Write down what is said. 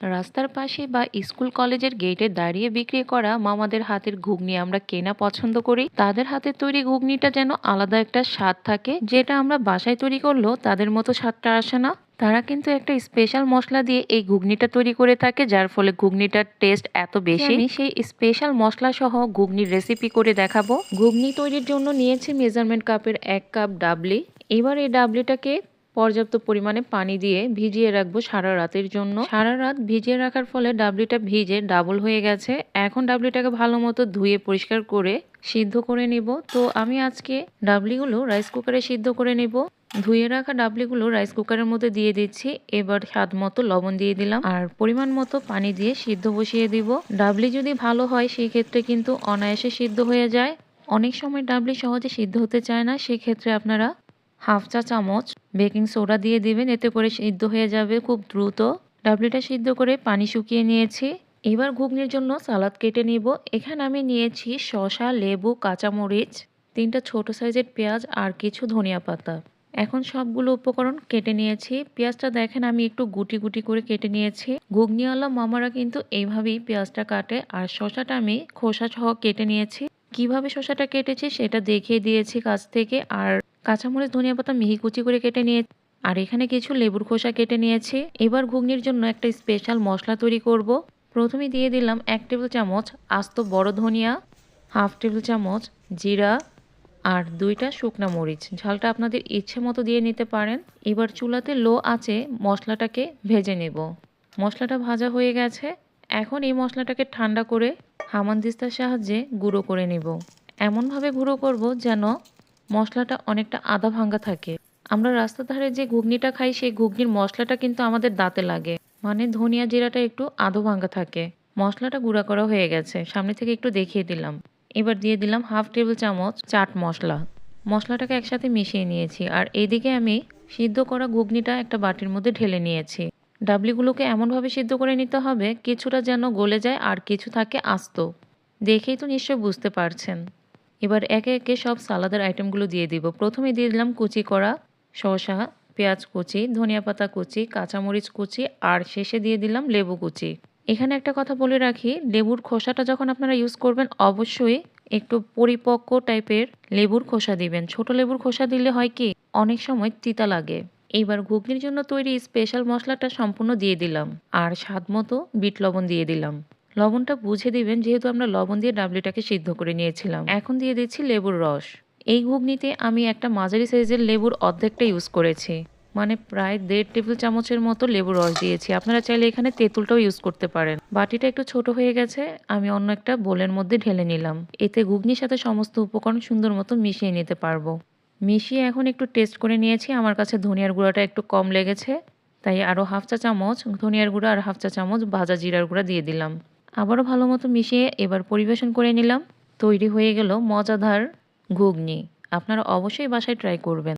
রাস্তার পাশে বা স্কুল কলেজের গেটে দাঁড়িয়ে বিক্রি করা মামাদের হাতের ঘুগনি আমরা কেনা পছন্দ করি। তাদের হাতের তৈরি ঘুগনিটা যেন আলাদা একটা স্বাদ থাকে, যেটা আমরা বাসায় তৈরি করলেও তাদের মতো স্বাদটা আসে না। তারা কিন্তু একটা স্পেশাল মশলা দিয়ে এই ঘুগনিটা তৈরি করে থাকে, যার ফলে ঘুগনিটার টেস্ট এত বেশি। আমি সেই স্পেশাল মশলা সহ ঘুগনির রেসিপি করে দেখাবো। ঘুগনি তৈরির জন্য নিয়েছি মেজারমেন্ট কাপের এক কাপ ডাবলি। এবার এই ডাবলিটাকে পর্যাপ্ত পরিমাণে পানি দিয়ে ভিজিয়ে রাখব সারা রাতের জন্য। সারা রাত ভিজিয়ে রাখার ফলে ডাবলিটা ভিজে ডাবল হয়ে গেছে। এখন ডাবলিটাকে ভালো মতো ধুয়ে পরিষ্কার করে সিদ্ধ করে নিব। তো আমি আজকে ডাবলিগুলো রাইস কুকারে সিদ্ধ করে নিব। ধুয়ে রাখা ডাবলিগুলো রাইস কুকারের মধ্যে দিয়ে দিচ্ছি। এবার স্বাদ মতো লবণ দিয়ে দিলাম। আর পরিমাণ মতো পানি দিয়ে সিদ্ধ বসিয়ে দিব। ডাবলি যদি ভালো হয় সেই ক্ষেত্রে কিন্তু অনায়াসে সিদ্ধ হয়ে যায়। অনেক সময় ডাবলি সহজে সিদ্ধ হতে চায় না। সেক্ষেত্রে আপনারা হাফ চা চামচ বেকিং সোডা দিয়ে দিবেন, এতে করে সিদ্ধ হয়ে যাবে খুব দ্রুত। ডাবলিটা সিদ্ধ করে পানি শুকিয়ে নিয়েছি। এবার ঘুগনির জন্য সালাদ কেটে নিব। এখানে আমি নিয়েছি শশা লেবু, কাঁচামরিচ, তিনটা ছোট সাইজের পেঁয়াজ আর কিছু ধনিয়া পাতা। এখন সবগুলো উপকরণ কেটে নিয়েছি। পেঁয়াজটা দেখেন আমি একটু গুটি গুটি করে কেটে নিয়েছি। ঘুগনিওয়ালা মামারা কিন্তু এইভাবেই পেঁয়াজটা কাটে আর শশাটা আমি খোসা সহ কেটে নিয়েছি। কীভাবে শসাটা কেটেছি সেটা দেখিয়ে দিয়েছি কাছ থেকে। আর কাঁচামরিচ, ধনিয়া পাতা মিহি কুচি করে কেটে নিয়ে আর এখানে কিছু লেবুর খোসা কেটে নিয়েছি। এবার ঘুগনির জন্য একটা স্পেশাল মশলা তৈরি করব। প্রথমে দিয়ে দিলাম এক টেবিল চামচ আস্ত বড় ধনিয়া, হাফ টেবিল চামচ জিরা আর দুইটা শুকনা মরিচ। ঝালটা আপনাদের ইচ্ছে মতো দিয়ে নিতে পারেন। এবার চুলাতে লো আছে মশলাটাকে ভেজে নেব। মশলাটা ভাজা হয়ে গেছে। এখন এই মশলাটাকে ঠান্ডা করে হামানদিস্তার সাহায্যে গুঁড়ো করে নেব। এমনভাবে গুঁড়ো করব যেন মশলাটা অনেকটা আধা ভাঙ্গা থাকে। আমরা রাস্তার ধারে যে ঘুগনিটা খাই, সেই ঘুগনির মশলাটা কিন্তু আমাদের দাঁতে লাগে। মানে ধনিয়া জিরাটা একটু আধো ভাঙ্গা থাকে। মশলাটা গুঁড়া করা হয়ে গেছে। সামনে থেকে একটু দেখিয়ে দিলাম। এবার দিয়ে দিলাম হাফ টেবিল চামচ চাট মশলা। মশলাটাকে একসাথে মিশিয়ে নিয়েছি আর এইদিকে আমি সিদ্ধ করা ঘুগনিটা একটা বাটির মধ্যে ঢেলে নিয়েছি। ডাবলিগুলোকে এমনভাবে সিদ্ধ করে নিতে হবে, কিছুটা যেন গলে যায় আর কিছু থাকে আস্ত। দেখেই তো নিশ্চয় বুঝতে পারছেন। এবার একে একে সব সালাদের আইটেমগুলো দিয়ে দিব। প্রথমে দিয়ে দিলাম কুচি করা শসা, পেঁয়াজ কুচি, ধনিয়া পাতা কুচি, কাঁচামরিচ কুচি, আর শেষে দিয়ে দিলাম লেবু কুচি। এখানে একটা কথা বলে রাখি, লেবুর খোসাটা যখন আপনারা ইউজ করবেন, অবশ্যই একটু পরিপক্ক টাইপের লেবুর খোসা দিবেন। ছোট লেবুর খোসা দিলে হয় কি, অনেক সময় তিতা লাগে। এইবার ঘুগনির জন্য তৈরি স্পেশাল মশলাটা সম্পূর্ণ দিয়ে দিলাম। আর স্বাদ মতো বিট লবণ দিয়ে দিলাম। লবণটা বুঝে দিবেন, যেহেতু আমরা লবণ দিয়ে ডাবলিটাকে সিদ্ধ করে নিয়েছিলাম। এখন দিয়ে দিচ্ছি লেবুর রস। এই ঘুগনিতে আমি একটা মাঝারি সাইজের লেবুর অর্ধেকটা ইউজ করেছি। মানে প্রায় দেড় টেবিল চামচের মতো লেবুর রস দিয়েছি। আপনারা চাইলে এখানে তেঁতুলটাও ইউজ করতে পারেন। বাটিটা একটু ছোট হয়ে গেছে, আমি অন্য একটা বোলের মধ্যে ঢেলে নিলাম। এতে ঘুগনির সাথে সমস্ত উপকরণ সুন্দর মতো মিশিয়ে নিতে পারব। মিশিয়ে এখন একটু টেস্ট করে নিয়েছি। আমার কাছে ধনিয়ার গুঁড়াটা একটু কম লেগেছে, তাই আরও হাফ চা চামচ ধনিয়ার গুঁড়া আর হাফ চা চামচ ভাজা জিরার গুঁড়া দিয়ে দিলাম। আবারও ভালো মতো মিশিয়ে এবার পরিবেশন করে নিলাম। তৈরি হয়ে গেল মজাদার ঘুগনি। আপনারা অবশ্যই বাসায় ট্রাই করবেন।